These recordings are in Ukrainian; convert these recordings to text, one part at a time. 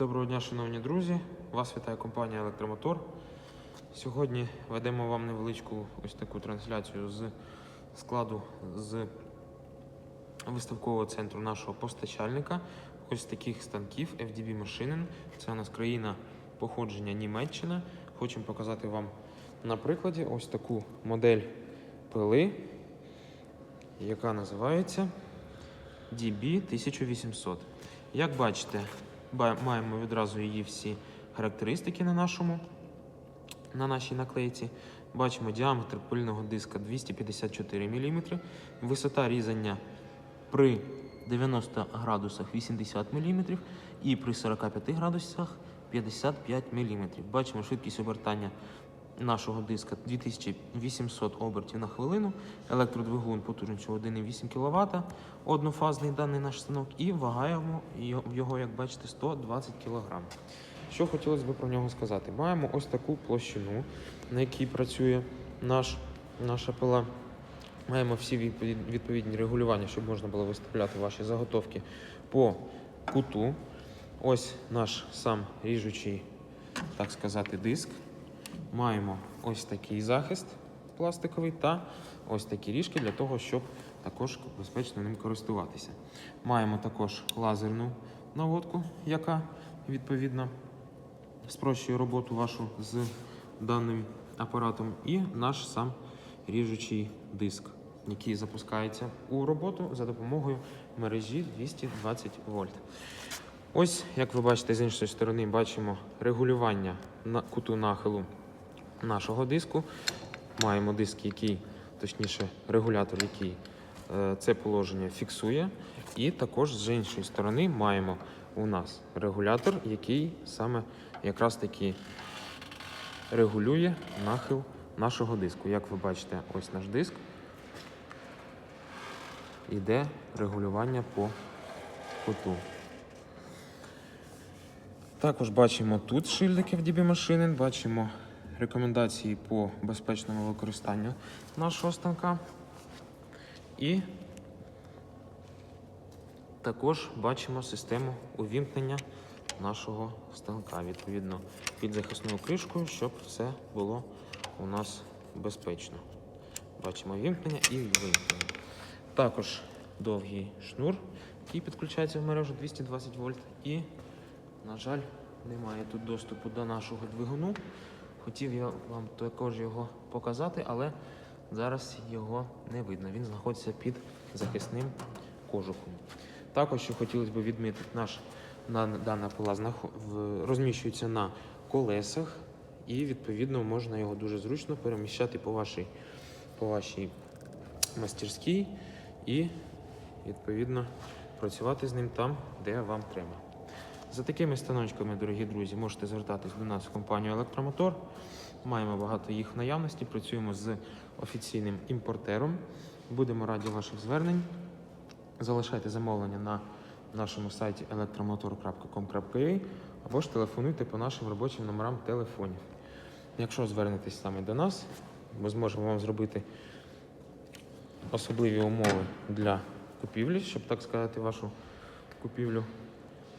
Доброго дня, шановні друзі! Вас вітає компанія Електромотор. Сьогодні ведемо вам невеличку ось таку трансляцію з складу з виставкового центру нашого постачальника. Ось таких станків FDB машинин. Це у нас країна походження Німеччина. Хочемо показати вам на прикладі ось таку модель пили, яка називається DB 1800. Як бачите, ба- маємо відразу її всі характеристики на нашому на нашій наклейці. Бачимо діаметр пильного диска 254 мм, висота різання при 90 градусах 80 мм і при 45 градусах 55 мм. Бачимо швидкість обертання нашого диска 2800 обертів на хвилину, електродвигун потужністю 1,8 кВт, однофазний даний наш станок, і вагаємо його- як бачите, 120 кг. Що хотілося б про нього сказати? Маємо ось таку площину, на якій працює наш, наша пила. Маємо всі відповідні регулювання, щоб можна було виставляти ваші заготовки по куту. Ось наш сам ріжучий, так сказати, диск. Маємо ось такий захист пластиковий та ось такі ріжки для того, щоб також безпечно ним користуватися. Маємо також лазерну наводку, яка відповідно спрощує роботу вашу з даним апаратом, і наш сам ріжучий диск, який запускається у роботу за допомогою мережі 220 вольт. Ось, як ви бачите, з іншої сторони бачимо регулювання на куту нахилу нашого диску. Маємо диск, який, точніше, регулятор, який е, це положення фіксує. І також з іншої сторони маємо у нас регулятор, який саме якраз таки регулює нахил нашого диску. Як ви бачите, ось наш диск. Іде регулювання по куту. Також бачимо тут шильдики в DB машини, бачимо рекомендації по безпечному використанню нашого станка. І також бачимо систему увімкнення нашого станка, відповідно, під захисною кришкою, щоб все було у нас безпечно. Бачимо вімкнення і вимкнення. Також довгий шнур, який підключається в мережу 220 вольт. І, на жаль, немає тут доступу до нашого двигуну. Хотів я вам також його показати, але зараз його не видно. Він знаходиться під захисним кожухом. Також що хотілося б відмітити, наш на- дана пила розміщується на колесах, і відповідно можна його дуже зручно переміщати по вашій, по вашій мастерській і відповідно працювати з ним там, де вам треба. За такими станочками, дорогі друзі, можете звертатись до нас в компанію Електромотор. Маємо багато їх в наявності. Працюємо з офіційним імпортером. Будемо раді ваших звернень. Залишайте замовлення на нашому сайті electromotor.com.ua або ж телефонуйте по нашим робочим номерам телефонів. Якщо звернетесь саме до нас, ми зможемо вам зробити особливі умови для купівлі, щоб так сказати, вашу купівлю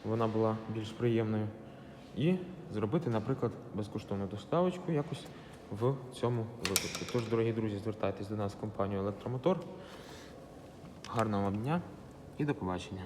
вона була більш приємною. І зробити, наприклад, безкоштовну доставочку якось в цьому випадку. Тож, дорогі друзі, звертайтесь до нас в компанію Електромотор. Гарного вам дня і до побачення.